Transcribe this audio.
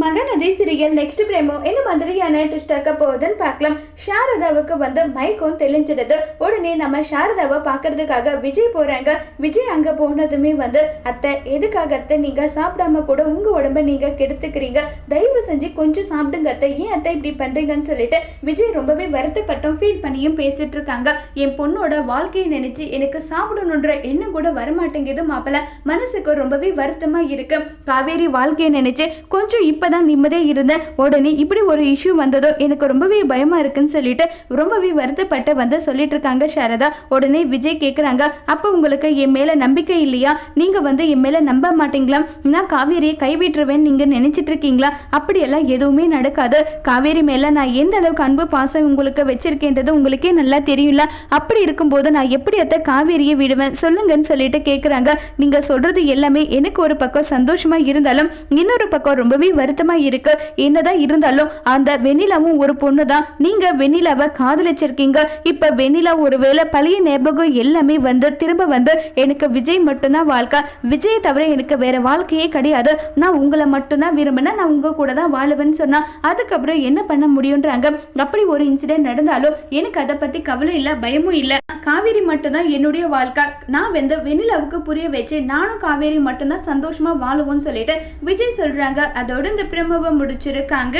Mahanadi சிறியல் next பிரேமோ என்ன மாதிரியான twist இருக்க போகுதுன்னு பார்க்கலாம். சாரதாவுக்கு வந்து மைக்கும் தெளிஞ்சிடுது. உடனே நம்ம சாரதாவை பார்க்கறதுக்காக விஜய் போறாங்க. விஜய் அங்க போனதுமே வந்து அத்தை எதுக்காக அத்தை? நீங்க சாப்பிடாம கூட உங்க உடம்ப நீங்க கெடுத்துக்கிறீங்க. தயவு செஞ்சு கொஞ்சம் சாப்பிடுங்க அத்தை. ஏன் அத்தை இப்படி பண்றீங்கன்னு சொல்லிட்டு விஜய் ரொம்பவே வருத்தப்பட்டும் ஃபீல் பண்ணியும் பேசிட்டு இருக்காங்க. என் பொண்ணோட வாழ்க்கையை நினைச்சு எனக்கு சாப்பிடணுன்ற எண்ணம் கூட வரமாட்டேங்குது மாப்பிள்ள மனசுக்கு ரொம்பவே வருத்தமா இருக்கு. காவேரி வாழ்க்கையை நினைச்சு கொஞ்சம் இப்பதான் நிம்மதியாக இருந்தேன். உடனே இப்படி ஒரு இஷ்யூ வந்ததோ எனக்கு ரொம்பவே பயமா இருக்குன்னு சொல்லிட்டு ரொம்பவே வருத்தப்பட்டு வந்து சொல்லிட்டு இருக்காங்க சாரதா. உடனே விஜய் கேட்குறாங்க அப்போ உங்களுக்கு என் மேல நம்பிக்கை இல்லையா? நீங்க வந்து என் மேல நம்ப மாட்டீங்களா? நான் காவேரியை கைவிட்டுருவேன் நீங்க நினைச்சிட்டு இருக்கீங்களா? அப்படியெல்லாம் எதுவுமே நடக்காது. காவேரி மேல நான் எந்த அளவுக்கு அன்பு பாசம் உங்களுக்கு வச்சிருக்கேன்றது உங்களுக்கே நல்லா தெரியும்ல? அப்படி இருக்கும்போது நான் எப்படி அத்தை காவேரியை விடுவேன்? சொல்லுங்கன்னு சொல்லிட்டு கேட்குறாங்க நீங்க சொல்றது எல்லாமே எனக்கு ஒரு பக்கம் சந்தோஷமா இருந்தாலும் இன்னொரு பக்கம் ரொம்பவே வருத்தம் இருக்கு என்னதான் இருந்தாலும் அந்த வெண்ணிலாவும் ஒரு பொண்ணு தான் நீங்க வெண்ணிலாவை காதலிச்சிருக்கீங்க. இப்ப வெண்ணிலா ஒருவேளை பழைய ஞாபகம் எல்லாமே வந்து திரும்ப வந்து எனக்கு விஜய் மட்டும்தான் வாழ்க்கை. விஜய் தவிர எனக்கு வேற வாழ்க்கையே கிடையாது. நான் உங்களை மட்டும்தான் விரும்பினா நான் உங்க கூட தான் வாழுவேன்னு சொன்னா அதுக்கப்புறம் என்ன பண்ண முடியுன்றாங்க அப்படி ஒரு இன்சிடென்ட் நடந்தாலும் எனக்கு அதை பத்தி கவலை இல்லை பயமும் இல்லை. காவேரி மட்டும்தான் என்னுடைய வாழ்க்கை. நான் வந்து வெண்ணிலாவுக்கு புரிய வச்சு நானும் காவேரி மட்டும்தான் சந்தோஷமா வாழுவோம்னு சொல்லிட்டு விஜய் சொல்றாங்க. அதோட இந்த பிரம்மவை முடிச்சிருக்காங்க.